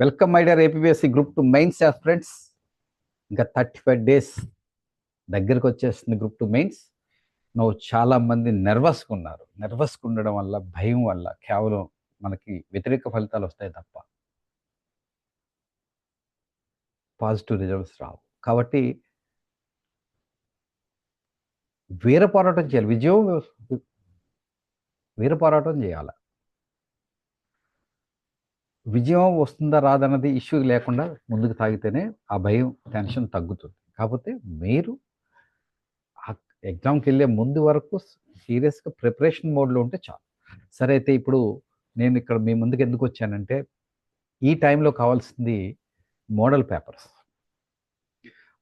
Welcome my dear APSC group two mains friends ఇంకా thirty five days దగ్గరకు వచ్చేస్తుంది group two mains నువ్వు చాలా మంది ఉన్నారు. నెర్వస్గా ఉండడం వల్ల భయం వల్ల కేవలం మనకి వ్యతిరేక ఫలితాలు వస్తాయి తప్ప పాజిటివ్ రిజల్ట్స్ రావు. కాబట్టి వీర పోరాటం చేయాలి. విజయం వీర పోరాటం చేయాలి. విజయం వస్తుందా రాదన్నది ఇష్యూ లేకుండా ముందుకు తాగితేనే ఆ భయం టెన్షన్ తగ్గుతుంది. కాకపోతే మీరు ఆ ఎగ్జామ్కి వెళ్ళే ముందు వరకు సీరియస్గా ప్రిపరేషన్ మోడ్లో ఉంటే చాలు. సరే అయితే ఇప్పుడు నేను ఇక్కడ మీ ముందుకు ఎందుకు వచ్చానంటే ఈ టైంలో కావాల్సింది మోడల్ పేపర్స్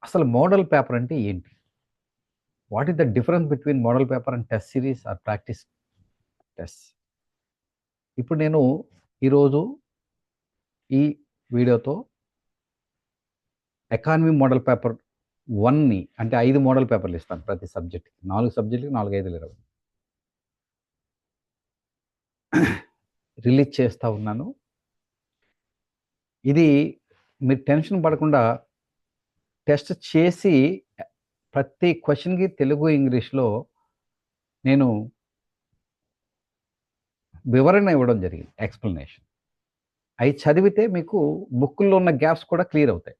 అసలు మోడల్ పేపర్ అంటే ఏంటి? What is the difference between model paper and test series or practice test ఇప్పుడు నేను ఈరోజు ఈ వీడియోతో ఎకానమీ మోడల్ పేపర్ వన్ని అంటే ఐదు మోడల్ పేపర్లు ఇస్తాను ప్రతి సబ్జెక్ట్కి. నాలుగు సబ్జెక్టుకి నాలుగు ఐదులు ఇరవై. రిలీజ్ చేస్తూ ఉన్నాను. ఇది మీరు టెన్షన్ పడకుండా టెస్ట్ చేసి ప్రతి క్వశ్చన్కి తెలుగు ఇంగ్లీష్లో నేను వివరణ ఇవ్వడం జరిగింది ఎక్స్ప్లెనేషన్. అవి చదివితే మీకు బుక్కుల్లో ఉన్న గ్యాప్స్ కూడా క్లియర్ అవుతాయి.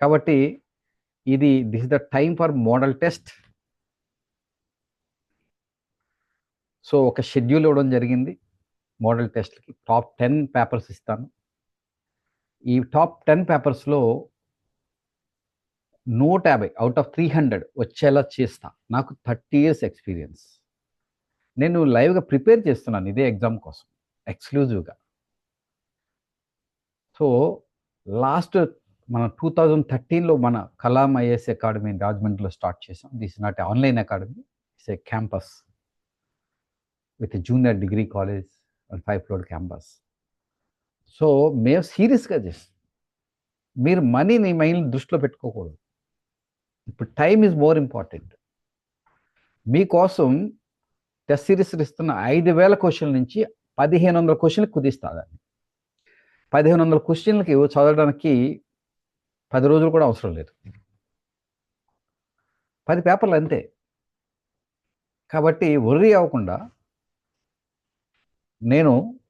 కాబట్టి ఇది this the time for model test. So ఒక షెడ్యూల్ ఇవ్వడం జరిగింది. మోడల్ టెస్ట్కి టాప్ టెన్ పేపర్స్ ఇస్తాను. ఈ టాప్ టెన్ పేపర్స్లో నూట యాభై అవుట్ ఆఫ్ త్రీ హండ్రెడ్ వచ్చేలా చేస్తా. నాకు థర్టీ ఇయర్స్ ఎక్స్పీరియన్స్. నేను లైవ్గా ప్రిపేర్ చేస్తున్నాను ఇదే ఎగ్జామ్ కోసం. ఎక్స్క్లూజివ్గా. సో లాస్ట్ మన టూ థౌజండ్ థర్టీన్లో మన కలాం ఐఎస్ అకాడమీ రాజమండ్రిలో స్టార్ట్ చేసాం. This not online academy it's a campus with junior degree college and five floor campus so మేము సీరియస్గా చేస్తాం మీరు మనీని మైండ్ దృష్టిలో పెట్టుకోకూడదు. ఇప్పుడు టైం ఈజ్ మోర్ ఇంపార్టెంట్ మీకోసం టెస్ట్ సిరీస్ ఇస్తున్న ఐదు వేల క్వశ్చన్ల నుంచి పదిహేను వందల క్వశ్చన్లకు కుదిస్తాదండి పదిహేను వందల క్వశ్చన్లకి చదవడానికి పది రోజులు కూడా అవసరం లేదు. పది పేపర్లు అంతే. కాబట్టి వర్రీ అవ్వకుండా నేను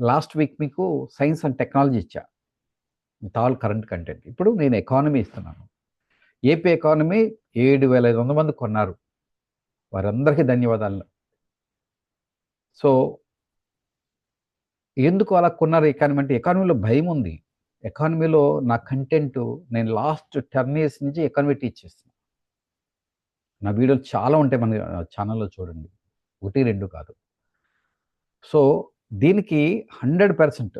లాస్ట్ వీక్ మీకు సైన్స్ అండ్ టెక్నాలజీ ఇచ్చా. With all current content. ఇప్పుడు నేను ఎకానమీ ఇస్తున్నాను. ఏపీ ఎకానమీ ఏడు వేల ఐదు వందల మంది కొన్నారు. వారందరికీ ధన్యవాదాలు. సో ఎందుకు అలా కొన్నారు? ఎకానమీ అంటే ఎకానమీలో భయం ఉంది. ఎకానమీలో నా కంటెంట్ నేను లాస్ట్ టెన్ ఇయర్స్ నుంచి ఎకానమీ టీచ్ చేస్తున్నాను నా వీడియోలు చాలా ఉంటాయి మన ఛానల్లో చూడండి. ఒకటి రెండు కాదు. సో దీనికి హండ్రెడ్ పర్సెంట్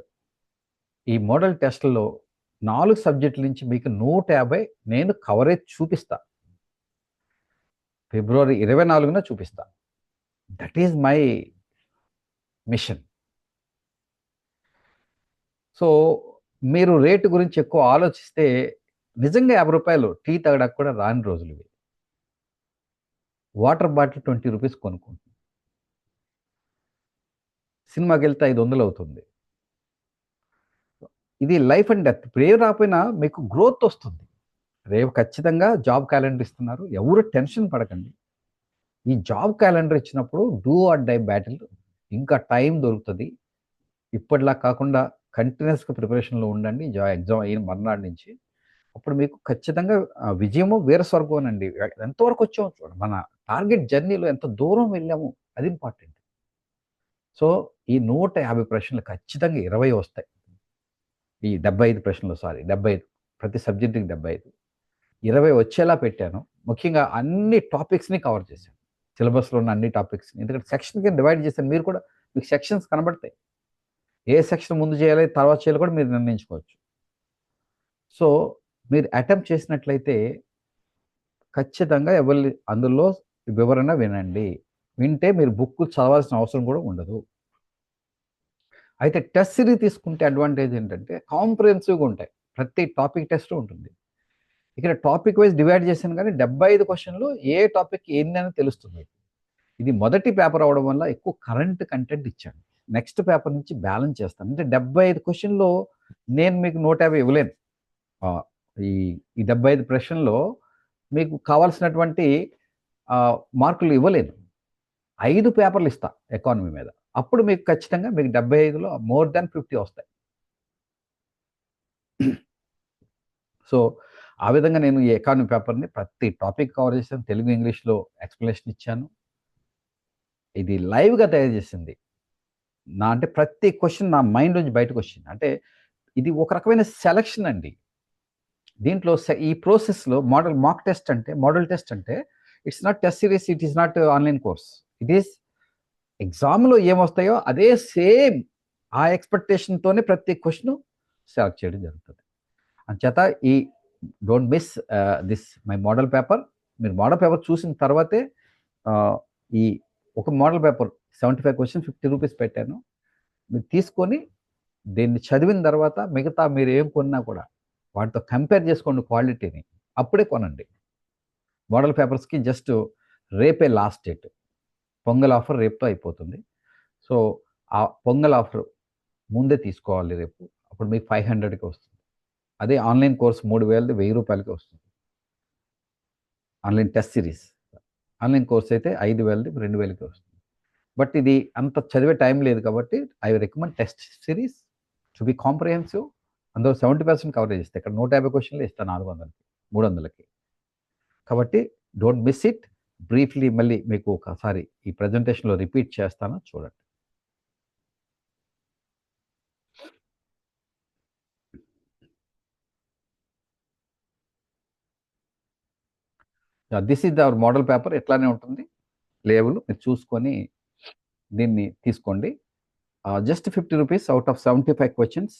ఈ మోడల్ టెస్ట్లో నాలుగు సబ్జెక్టుల నుంచి మీకు నూట యాభై నేను కవరేజ్ చూపిస్తా. ఫిబ్రవరి ఇరవై నాలుగున చూపిస్తా. That is my mission so మీరు రేటు గురించి ఎక్కువ ఆలోచిస్తే నిజంగా యాభై రూపాయలు టీ తాగడానికి కూడా రాని రోజులు ఇవి. వాటర్ బాటిల్ ట్వంటీ రూపీస్ కొనుక్కుంటుంది సినిమాకి వెళ్తే ఐదు వందలు అవుతుంది. ఇది లైఫ్ అండ్ డెత్. ఇప్పుడు రాకపోయినా మీకు గ్రోత్ వస్తుంది. రేపు ఖచ్చితంగా జాబ్ క్యాలెండర్ ఇస్తున్నారు. ఎవరు టెన్షన్ పడకండి. ఈ జాబ్ క్యాలెండర్ ఇచ్చినప్పుడు డూ ఆర్ డై బ్యాటిల్. ఇంకా టైం దొరుకుతుంది. ఇప్పటిలా కాకుండా కంటిన్యూస్గా ప్రిపరేషన్లో ఉండండి. జా ఎగ్జామ్ అయిన మర్నాడు నుంచి. అప్పుడు మీకు ఖచ్చితంగా విజయము వీర స్వర్గం అండి ఎంతవరకు వచ్చామో చూడండి. మన టార్గెట్ జర్నీలో ఎంత దూరం వెళ్ళాము అది ఇంపార్టెంట్. సో ఈ నూట యాభై ప్రశ్నలు ఖచ్చితంగా ఇరవై వస్తాయి. ఈ డెబ్బై ఐదు ప్రశ్నలు సారీ డెబ్బై ఐదు. ప్రతి సబ్జెక్టుకి డెబ్బై ఐదు. ఇరవై వచ్చేలా పెట్టాను. ముఖ్యంగా అన్ని టాపిక్స్ని కవర్ చేశాను. సిలబస్లో ఉన్న అన్ని టాపిక్స్ని. ఎందుకంటే సెక్షన్ కింద డివైడ్ చేశాను. మీరు కూడా మీకు సెక్షన్స్ కనబడతాయి. ఏ సెక్షన్ ముందు చేయాలి తర్వాత చేయాలి కూడా మీరు నిర్ణయించుకోవచ్చు. సో మీరు అటెంప్ట్ చేసినట్లయితే ఖచ్చితంగా ఎవరి అందులో వివరణ వినండి. వింటే మీరు బుక్ చదవాల్సిన అవసరం కూడా ఉండదు. అయితే టెస్ట్ సిరీస్ తీసుకుంటే అడ్వాంటేజ్ ఏంటంటే కాంప్రహెన్సివ్గా ఉంటాయి. ప్రతి టాపిక్ టెస్ట్ ఉంటుంది. ఇక్కడ టాపిక్ వైజ్ డివైడ్ చేశాను కానీ డెబ్బై ఐదు క్వశ్చన్లు ఏ టాపిక్ ఏంది అని తెలుస్తుంది. ఇది మొదటి పేపర్ అవడం వల్ల ఎక్కువ కరెంట్ కంటెంట్ ఇచ్చాను. నెక్స్ట్ పేపర్ నుంచి బ్యాలెన్స్ చేస్తాను. అంటే డెబ్బై ఐదు క్వశ్చన్లో నేను మీకు నూట యాభై ఇవ్వలేను. ఈ ఈ డెబ్బై ఐదు ప్రశ్నలో మీకు కావాల్సినటువంటి మార్కులు ఇవ్వలేను. ఐదు పేపర్లు ఇస్తా ఎకానమీ మీద. అప్పుడు మీకు ఖచ్చితంగా మీకు డెబ్బై ఐదులో మోర్ దాన్ ఫిఫ్టీ వస్తాయి. సో ఆ విధంగా నేను ఈ ఎకానమీ పేపర్ని ప్రతి టాపిక్ కవర్ చేశాను. తెలుగు ఇంగ్లీష్లో ఎక్స్ప్లెనేషన్ ఇచ్చాను. ఇది లైవ్గా తయారు చేసింది. నా అంటే ప్రతి క్వశ్చన్ నా మైండ్ నుంచి బయటకు వచ్చింది. అంటే ఇది ఒక రకమైన సెలక్షన్ అండి. దీంట్లో ఈ ప్రాసెస్లో మోడల్ మాక్ టెస్ట్ అంటే మోడల్ టెస్ట్ అంటే it's not test series it is not online course it is ఎగ్జామ్లో ఏమొస్తాయో అదే సేమ్ ఆ ఎక్స్పెక్టేషన్తోనే ప్రతి క్వశ్చన్ సెలెక్ట్ చేయడం జరుగుతుంది. అంచేత ఈ don't miss this my model paper మీరు మోడల్ పేపర్ చూసిన తర్వాతే uh, ఈ ఒక model paper seventy five question fifty rupees పెట్టాను. మీరు తీసుకొని దీన్ని చదివిన తర్వాత మిగతా మీరు ఏం కొన్నా కూడా వాటితో కంపేర్ చేసుకోండి క్వాలిటీని. అప్పుడే కొనండి. మోడల్ పేపర్స్కి జస్ట్ రేపే లాస్ట్ డేట్. పొంగల్ ఆఫర్ రేపుతో అయిపోతుంది. సో ఆ పొంగల్ ఆఫర్ ముందే తీసుకోవాలి రేపు. అప్పుడు మీకు ఫైవ్ హండ్రెడ్కి వస్తుంది. అదే ఆన్లైన్ కోర్స్ మూడు వేలది వెయ్యి రూపాయలకి వస్తుంది. Online test series. Online course అయితే ఐదు వేలది రెండు వేలకి వస్తుంది. బట్ ఇది అంత చదివే టైం లేదు కాబట్టి I recommend test series to be comprehensive అందులో సెవెంటీ పర్సెంట్ కవరేజ్ ఇస్తాయి ఇక్కడ నూట యాభై క్వశ్చన్లు ఇస్తాను నాలుగు వందలకి మూడు వందలకి. కాబట్టి డోంట్ మిస్ ఇట్ బ్రీఫ్లీ మళ్ళీ మీకు ఒకసారి ఈ ప్రజెంటేషన్లో రిపీట్ చేస్తాను చూడండి. This is our model paper ఎట్లానే ఉంటుంది? లేవులు మీరు చూసుకొని దీన్ని తీసుకోండి. Just fifty rupees out of seventy five questions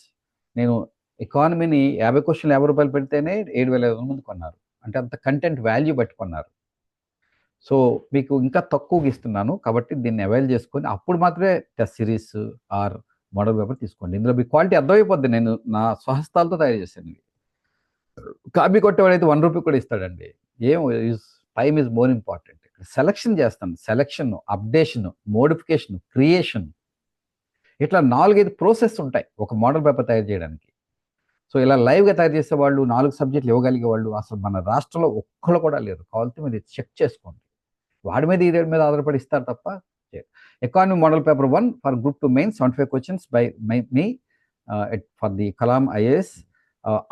నేను ఎకానమీని యాభై క్వశ్చన్లు యాభై రూపాయలు పెడితేనే ఏడు వేల ఐదు వందల మంది కొన్నారు. అంటే అంత కంటెంట్ వాల్యూ బట్టి కొన్నారు సో మీకు ఇంకా తక్కువగా ఇస్తున్నాను కాబట్టి దీన్ని అవైల్ చేసుకొని అప్పుడు మాత్రమే test series or model paper తీసుకోండి. ఇందులో మీ క్వాలిటీ అర్థమైపోద్ది. నేను నా స్వహస్తాలతో తయారు చేశాను. ఇవి కాపీ కొట్టేవాడైతే వన్ రూపీ కూడా ఇస్తాడండి. ఏం time is more important selection చేస్తాను సెలక్షన్ అప్డేషన్ మోడిఫికేషన్ క్రియేషన్. ఇట్లా నాలుగైదు ప్రాసెస్ ఉంటాయి ఒక మోడల్ పేపర్ తయారు చేయడానికి. సో ఇలా లైవ్గా తయారు చేసే వాళ్ళు నాలుగు సబ్జెక్టులు ఇవ్వగలిగే వాళ్ళు అసలు మన రాష్ట్రంలో ఒక్కళ్ళు కూడా లేరు. కావాలంటే మీరు చెక్ చేసుకోండి. వాడి మీద ఈ మీద ఆధారపడి ఇస్తారు తప్ప economy model paper one for group two main seventy five questions by my me for the Kalam IAS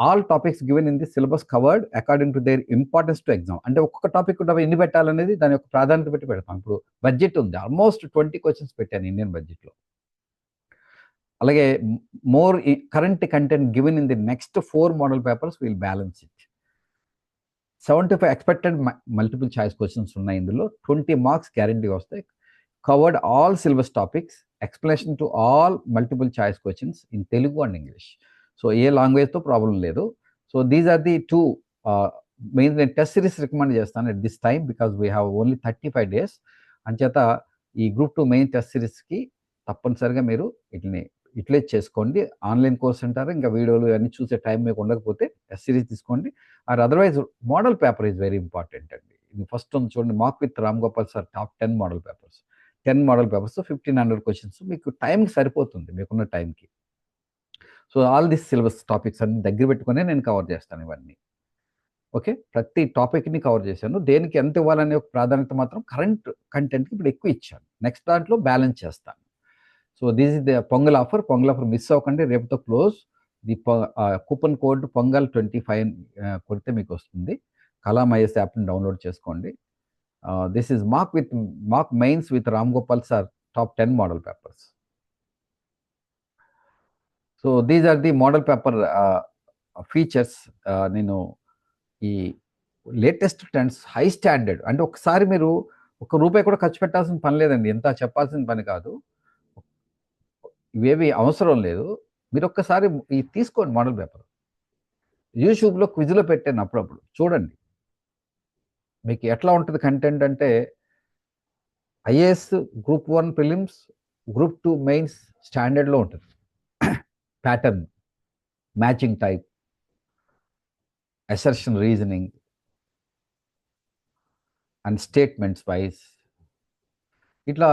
all topics given in the syllabus covered according to their importance to exam అంటే ఒక్కొక్క topic ఎన్ని పెట్టాలనేది దాని యొక్క ప్రాధాన్యత పెట్టి పెడతాం. ఇప్పుడు బడ్జెట్ ఉంది. ఆల్మోస్ట్ ట్వంటీ క్వశ్చన్స్ పెట్టాను ఇండియన్ బడ్జెట్లో అలాగే more current content given in the next four model papers will balance it seventy five expected multiple choice questions ఉన్నాయి ఇందులో. ట్వంటీ మార్క్స్ గ్యారంటీ వస్తాయి. Covered all syllabus topics explanation to all multiple choice questions in Telugu and English so a లాంగ్వేజ్తో problem లేదు. So these are the two main నేను test series recommend చేస్తాను at this time because we have only thirty five days. అంచేత ఈ group two main test సిరీస్కి తప్పనిసరిగా మీరు వీటిని utilise చేసుకోండి. ఆన్లైన్ కోర్స్ అంటారు ఇంకా వీడియోలు అన్నీ చూసే టైం మీకు ఉండకపోతే టెస్ట్ సిరీస్ తీసుకోండి. Or otherwise model paper is very important అండి. ఇది ఫస్ట్ ఉంది చూడండి mock with Ram Gopal sir top ten model papers. Ten model papers fifteen hundred questions మీకు టైంకి సరిపోతుంది మీకున్న టైంకి. So all this syllabus topics అన్ని దగ్గర పెట్టుకునే నేను కవర్ చేస్తాను ఇవన్నీ. ఓకే? ప్రతి టాపిక్ని కవర్ చేశాను. దేనికి ఎంత ఇవ్వాలనే ఒక ప్రాధాన్యత మాత్రం కరెంట్ కంటెంట్కి ఇప్పుడు ఎక్కువ ఇచ్చాను. నెక్స్ట్ దాంట్లో బ్యాలెన్స్ చేస్తాను. So this is the Pongal offer. Pongal offer miss అవ్వకండి. రేపుతో close. The coupon code Pongal twenty five కొడితే మీకు వస్తుంది. కలాం ఐఎస్ యాప్ని డౌన్లోడ్ చేసుకోండి. This is mark with mark mains with Ram Gopal sir top ten model papers. So these are the model paper features నేను ఈ latest trends high standard అంటే ఒకసారి మీరు ఒక రూపాయి కూడా ఖర్చు పెట్టాల్సిన పని లేదండి. ఎంత చెప్పాల్సిన పని కాదు. ఇవేవి అవసరం లేదు. మీరు ఒక్కసారి ఈ తీసుకోండి మోడల్ పేపర్ యూట్యూబ్లో క్విజ్లో పెట్టాను అప్పుడప్పుడు. చూడండి. మీకు ఎట్లా ఉంటుంది కంటెంట్ అంటే IAS group one prelims group two mains స్టాండర్డ్లో ఉంటుంది. Pattern matching type assertion reasoning and statements wise ఇట్లా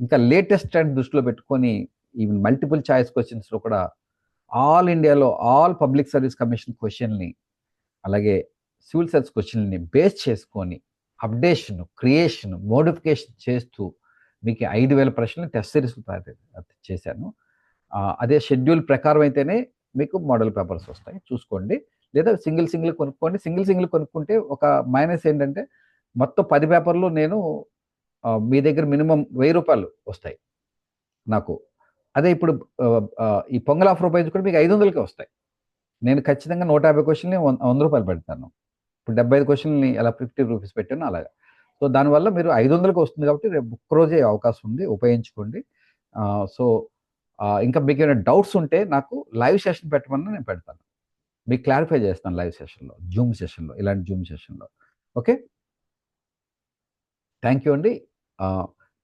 ఇంకా లేటెస్ట్ ట్రెండ్ దృష్టిలో పెట్టుకొని ఈవెన్ మల్టిపుల్ ఛాయిస్ క్వశ్చన్స్లో కూడా ఆల్ ఇండియాలో ఆల్ పబ్లిక్ సర్వీస్ కమిషన్ క్వశ్చన్ని అలాగే సివిల్ సర్వీస్ క్వశ్చన్ని బేస్ చేసుకొని అప్డేషన్ క్రియేషన్ మోడిఫికేషన్ చేస్తూ మీకు ఐదు వేల ప్రశ్నలు టెస్ట్ సిరీస్ చేశాను. అదే షెడ్యూల్ ప్రకారం అయితేనే మీకు మోడల్ పేపర్స్ వస్తాయి. చూసుకోండి. లేదా సింగిల్ సింగిల్ కొనుక్కోండి. సింగిల్ సింగిల్ కొనుక్కుంటే ఒక మైనస్ ఏంటంటే మొత్తం పది పేపర్లు నేను మీ దగ్గర మినిమం వెయ్యి రూపాయలు వస్తాయి నాకు. అదే ఇప్పుడు ఈ పొంగల్ ఆఫర్ రూపాయలు కూడా మీకు ఐదు వందలకే వస్తాయి. నేను ఖచ్చితంగా నూట యాభై క్వశ్చన్ని వంద వంద రూపాయలు పెడతాను. ఇప్పుడు డెబ్బై ఐదు క్వశ్చన్ని ఎలా ఫిఫ్టీ రూపీస్ పెట్టాను అలాగా. సో దానివల్ల మీరు ఐదు వందలకి వస్తుంది కాబట్టి రేపు ఒక్క రోజే అవకాశం ఉంది. ఉపయోగించుకోండి. సో ఇంకా మీకు ఏమైనా డౌట్స్ ఉంటే నాకు లైవ్ సెషన్ పెట్టమని నేను పెడతాను. మీకు క్లారిఫై చేస్తాను లైవ్ సెషన్లో జూమ్ సెషన్లో ఇలాంటి జూమ్ సెషన్లో. ఓకే? థ్యాంక్ యూ అండి.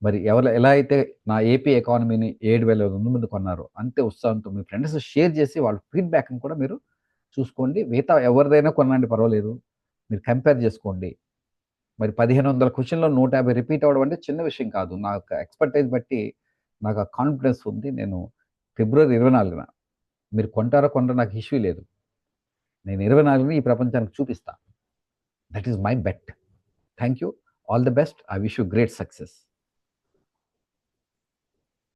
మరి ఎవరు ఎలా అయితే నా ఏపీ ఎకానమీని ఏడు వేల ఐదు వందల మంది కొన్నారో అంతే ఉత్సాహంతో మీ ఫ్రెండ్స్ షేర్ చేసి వాళ్ళ ఫీడ్బ్యాక్ని కూడా మీరు చూసుకోండి. మిగతా ఎవరిదైనా కొనండి పర్వాలేదు. మీరు కంపేర్ చేసుకోండి. మరి పదిహేను వందల క్వశ్చన్లో నూట యాభై రిపీట్ అవ్వడం అంటే చిన్న విషయం కాదు. నాకు ఎక్స్పర్టైజ్ బట్టి నాకు ఆ కాన్ఫిడెన్స్ ఉంది. నేను ఫిబ్రవరి ఇరవై నాలుగున మీరు కొంటారో కొంటారో నాకు ఇష్యూ లేదు. నేను ఇరవై నాలుగున ఈ ప్రపంచానికి చూపిస్తాను that is my bet thank you all the best I wish you great success